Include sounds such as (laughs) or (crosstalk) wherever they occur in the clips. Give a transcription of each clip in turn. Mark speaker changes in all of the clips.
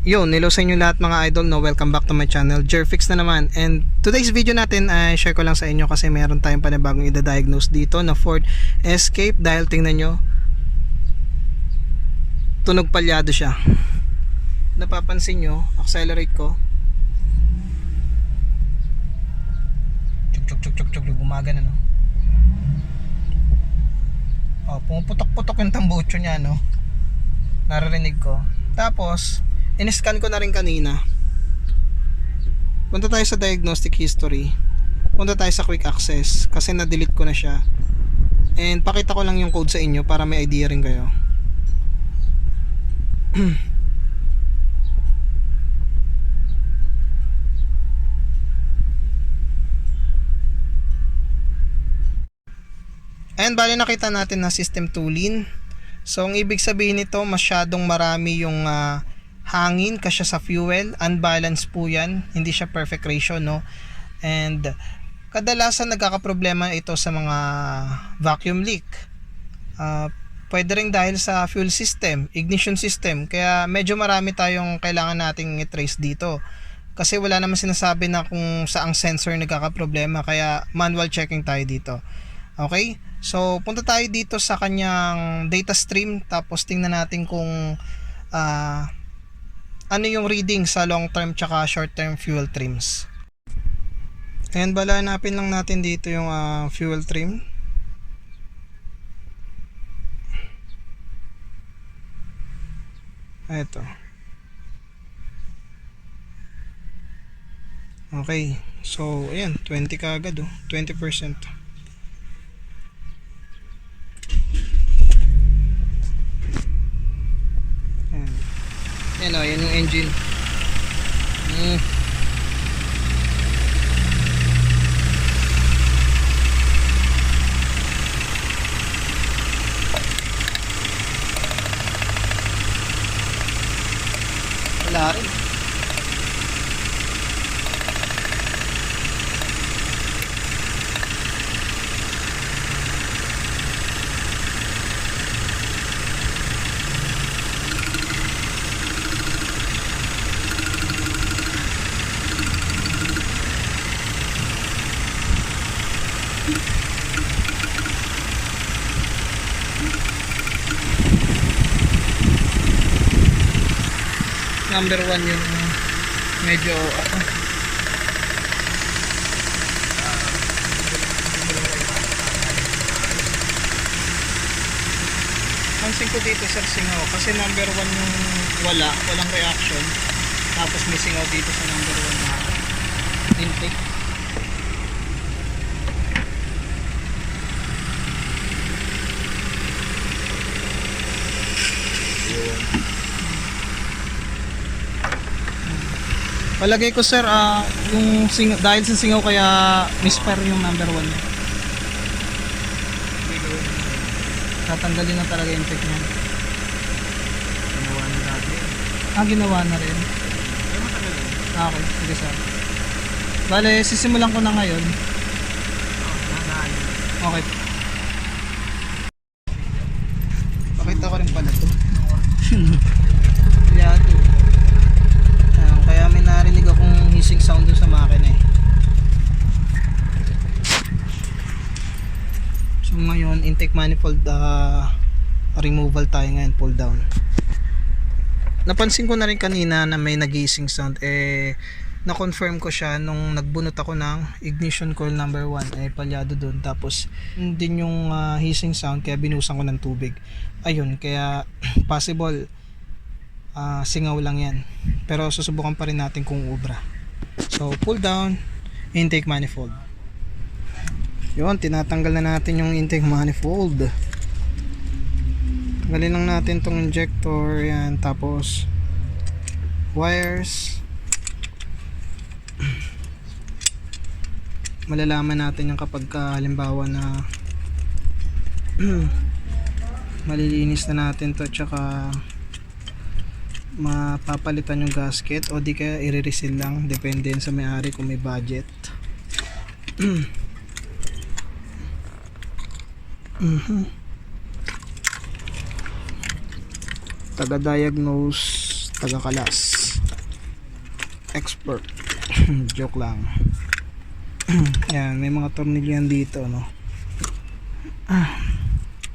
Speaker 1: Yun, nilo sa inyo lahat mga idol, no? Welcome back to my channel, Jerfix na naman. And today's video natin ay share ko lang sa inyo kasi meron tayong panibagong i-diagnose dito na Ford Escape dahil tingnan nyo, tunog palyado siya. Napapansin nyo, accelerate ko. Chuk chuk chuk chuk chuk, bumaga na no. Oh, pumuputok-putok yung tambucho niya no. Naririnig ko. Tapos, in-scan ko na rin kanina. Punta tayo sa diagnostic history. Punta tayo sa quick access kasi na-delete ko na siya. And pakita ko lang yung code sa inyo para may idea rin kayo. (clears throat) And bali nakita natin na system tooling. So ang ibig sabihin nito masyadong marami yung ah, hangin kasi sa fuel, unbalanced po 'yan. Hindi siya perfect ratio no. And kadalasan nagkakaproblema ito sa mga vacuum leak. Ah, pwede rin dahil sa fuel system, ignition system. Kaya medyo marami tayong kailangan nating i-trace dito. Kasi wala naman sinasabi na kung saang sensor nagkakaproblema kaya manual checking tayo dito. Okay? So, punta tayo dito sa kanyang data stream tapos tingnan natin kung ah, ano yung reading sa long term tsaka short term fuel trims. And bala hanapin lang natin dito yung ah, fuel trim. Ito. Okay. So, ayan, 20 kaagad oh. 20%. 斤嗯。Number one yung medyo ano, Pansin ko dito sir singaw kasi number one yung wala, walang reaction. Tapos may singaw dito sa number one na intake. Palagay ko sir, ah, yung sing dahil sa singaw kaya misfire yung number one niya. Tatanggalin na talaga yung check niya.
Speaker 2: Ginawa na natin.
Speaker 1: Ah, ginawa na rin. Ah, okay, sige sir. Bale, sisimulan ko na ngayon.
Speaker 2: Yun.
Speaker 1: Okay. Pakita ko rin pala to. Kaya to. Ayan, kaya may narinig akong hissing sound dun sa makina eh. So ngayon, intake manifold ah, removal tayo ngayon, pull down. Napansin ko na rin kanina na may nagising sound eh na-confirm ko siya nung nagbunot ako ng ignition coil number 1 eh palyado doon tapos din yung ah, hissing sound kaya binusan ko ng tubig. Ayun kaya (clears throat) possible ah, singaw lang yan. Pero susubukan pa rin natin kung ubra. So pull down intake manifold yun tinatanggal na natin yung intake manifold. Tanggalin lang natin tong injector yan tapos wires. (clears throat) Malalaman natin yung kapag ka, halimbawa na (clears throat) malilinis na natin to tsaka mapapalitan yung gasket o di kaya i-reseal lang depende sa may-ari kung may budget (clears throat) Mhm. taga-diagnose Tagakalas. Expert. (clears throat) Joke lang. (clears throat) Yan, may mga tornilyo yan dito, no? Ah,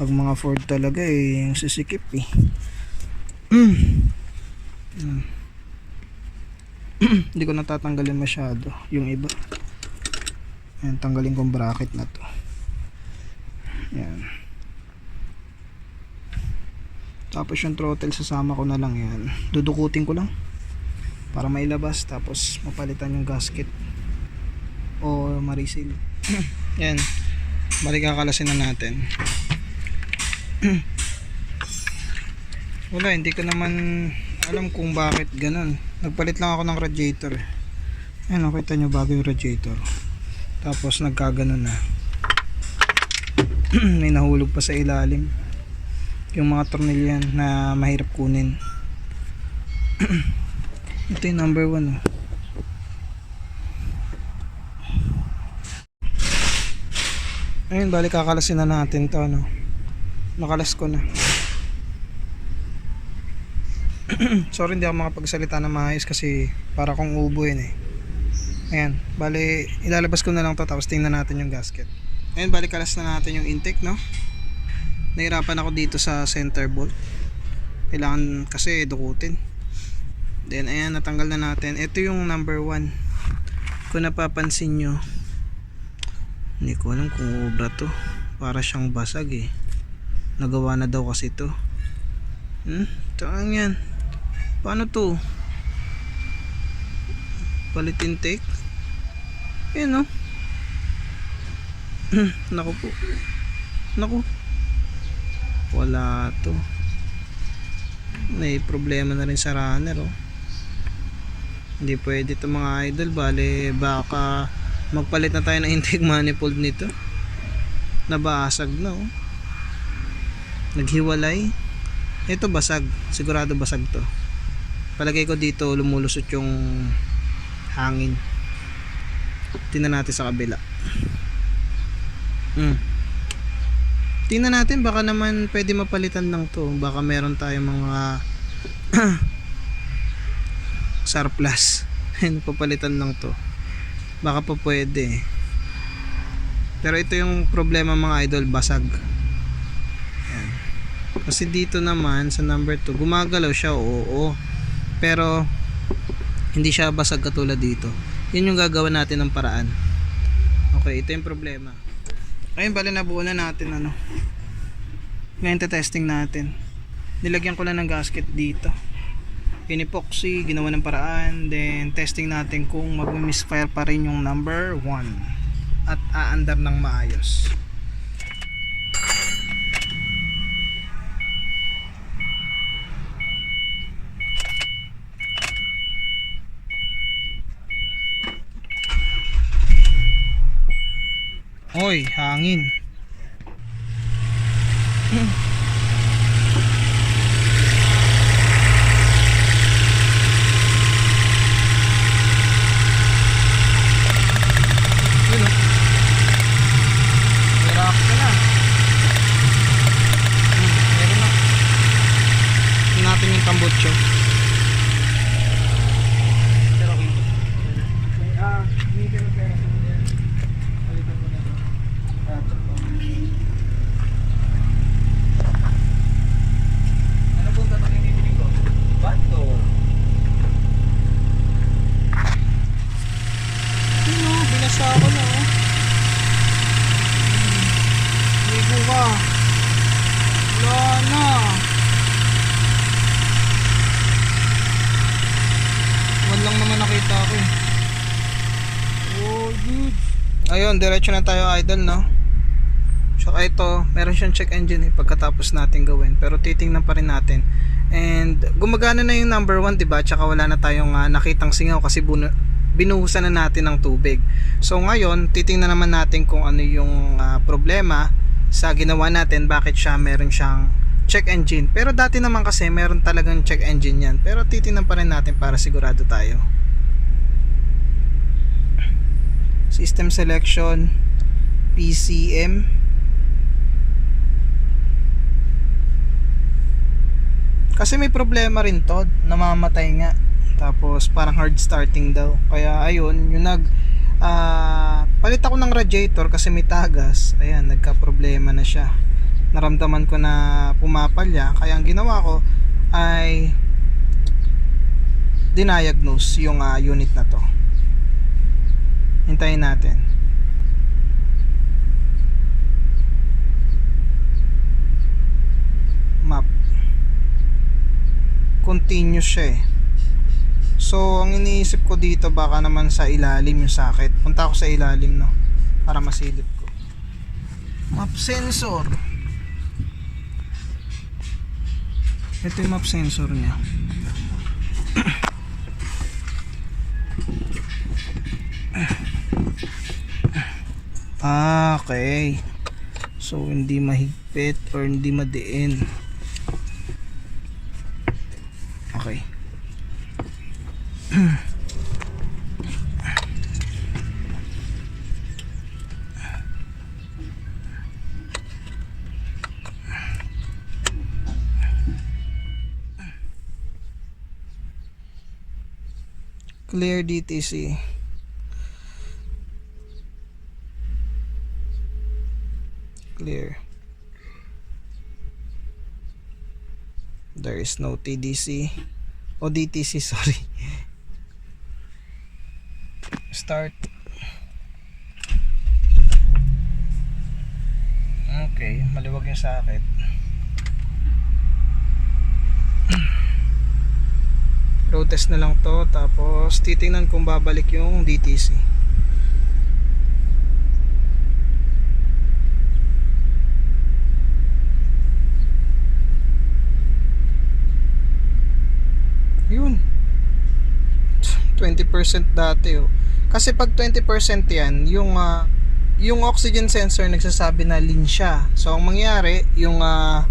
Speaker 1: pag mga Ford talaga eh, yung sisikip eh. Mm. Mm. (clears throat) Hindi ko natatanggalin masyado yung iba. Yan, tanggalin kong bracket na to. Yan. Tapos yung throttle sasama ko na lang yan. Dudukutin ko lang para mailabas tapos mapalitan yung gasket o marisil. (clears throat) yan. Balik kakalasin na natin. (clears throat) Wala, hindi ko naman alam kung bakit ganun. Nagpalit lang ako ng radiator. eh. Ayan, nakita nyo bago yung radiator. Tapos nagkaganon na. (clears throat) May nahulog pa sa ilalim. Yung mga tornilyo yan na mahirap kunin. (clears throat) Ito yung number one. Oh. Ayun, balik kakalasin na natin to. Ano. Nakalas ko na. (clears throat) Sorry hindi ako makapagsalita na maayos kasi para kong ubo eh. Ayan, bali ilalabas ko na lang to tapos tingnan natin yung gasket. Ayan, bali kalas na natin yung intake no. Nahirapan ako dito sa center bolt. Kailangan kasi dukutin. Then ayan, natanggal na natin. Ito yung number 1. Kung napapansin nyo, hindi ko alam kung obra to. Para siyang basag eh. Nagawa na daw kasi to. Hmm? Tangan yan. Paano to? Palit intake? Yan oh. Naku po. Naku. Wala to. May problema na rin sa runner oh. Hindi pwede to mga idol. Bale, baka magpalit na tayo ng (laughs) intake manifold nito. Nabasag na oh. Naghiwalay. Ito basag. Sigurado basag to. Palagay ko dito lumulusot yung hangin. Tingnan natin sa kabila. Hmm. Tingnan natin baka naman pwede mapalitan lang to. Baka meron tayong mga (clears throat) surplus. (laughs) Ayun, papalitan lang to. Baka pa pwede. Pero ito yung problema mga idol, basag. Yan. Kasi dito naman sa number 2, gumagalaw siya, oo. Pero hindi siya basag katulad dito. Yun yung gagawin natin ng paraan. Okay, ito yung problema. Ayun, bali nabuo na natin ano. Ngayon testing natin. Nilagyan ko lang ng gasket dito. Pinipoxy, ginawa ng paraan. Then testing natin kung mag-misfire pa rin yung number 1. At aandar ng maayos. Hoy, hangin. Hmm, tambutso. Pero okay. Ah, hindi ka pera sa mga yan. Palitan ko na to. Ah, check ko. Ano pong tatakang bibili ko? Bato. Yun o, binasa ako na o. Ligo ka. Wala na. Wala lang naman nakita ko eh. Oh, good. Ayun, diretso na tayo idol, no? Tsaka ito, meron siyang check engine eh, pagkatapos natin gawin. Pero titingnan pa rin natin. And gumagana na yung number 1, 'di ba? Tsaka wala na tayong ah, nakitang singaw kasi bunu- binuhusan na natin ng tubig. So ngayon, titingnan naman natin kung ano yung ah, problema sa ginawa natin, bakit siya meron siyang check engine. Pero dati naman kasi meron talagang check engine yan. Pero titingnan pa rin natin para sigurado tayo. System selection PCM Kasi may problema rin to, namamatay nga. Tapos parang hard starting daw. Kaya ayun, yung nag ah, palit ako ng radiator kasi may tagas. Ayan, nagka-problema na siya. Naramdaman ko na pumapalya. Kaya ang ginawa ko ay diniagnose yung ah, unit na to. Hintayin natin. Map. Continuous siya eh. So, ang iniisip ko dito baka naman sa ilalim yung sakit. Punta ako sa ilalim, no? Para masilip ko. Map sensor. Ito yung map sensor niya. (clears throat) Ah, okay. So, hindi mahigpit or hindi madiin. Okay. Clear DTC. Clear. There is no TDC. O DTC, (laughs) sorry. Start. Okay, maliwag yung sakit. Road test na lang to tapos titingnan kung babalik yung DTC. Yun. 20% dati oh. Kasi pag 20% yan, yung ah, yung oxygen sensor nagsasabi na lean siya. So ang mangyari, yung ah,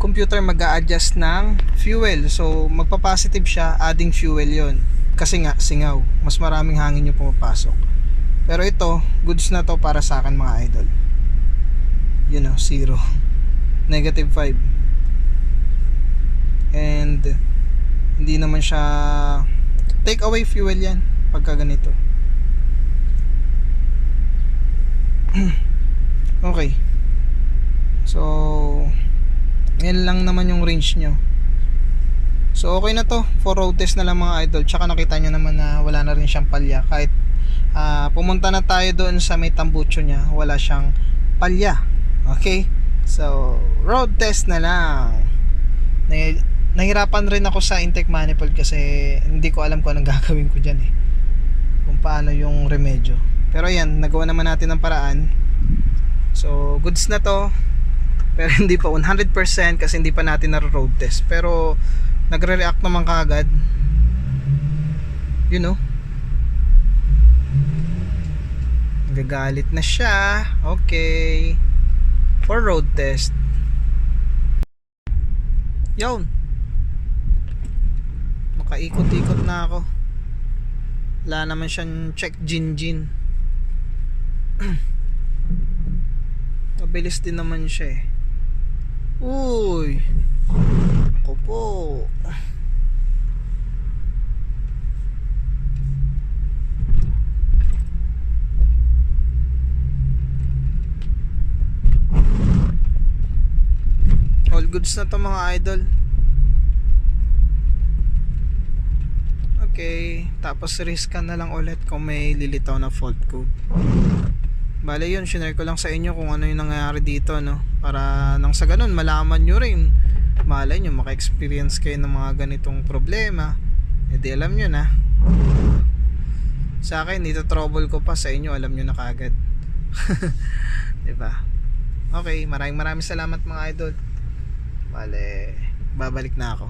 Speaker 1: computer mag adjust ng fuel. So magpa-positive siya, adding fuel yon. Kasi nga, singaw. Mas maraming hangin yung pumapasok. Pero ito, goods na to para sa akin mga idol. You know, zero. (laughs) Negative 5. And hindi naman siya take away fuel yan pagka ganito. (clears throat) okay. So, yan lang naman yung range nyo. So, okay na to. For road test na lang mga idol. Tsaka nakita nyo naman na wala na rin siyang palya. Kahit ah, pumunta na tayo doon sa may tambucho niya, wala siyang palya. Okay? So, road test na lang. Nahi- nahirapan rin ako sa intake manifold kasi hindi ko alam kung anong (laughs) gagawin ko dyan eh. Kung paano yung remedyo. Pero ayan, nagawa naman natin ng paraan. So, goods na to. Pero (laughs) hindi pa 100% kasi hindi pa natin na-road test. Pero, nagre-react naman kaagad. You know? Nagagalit na siya. Okay. For road test. Yun. Makaikot-ikot na ako. Wala naman siyang check gin-gin. (clears throat) Mabilis din naman siya eh. Uy. Ako po. All goods na to mga idol. Okay, tapos riskan na lang ulit kung may lilitaw na fault code. Bale yun, shinare ko lang sa inyo kung ano yung nangyayari dito, no? Para nang sa ganun, malaman nyo rin. Malay nyo, maka-experience kayo ng mga ganitong problema. E di alam nyo na. Sa akin, dito trouble ko pa sa inyo, alam nyo na kagad. (laughs) 'Di ba? Okay, maraming maraming salamat mga idol. Bale, babalik na ako.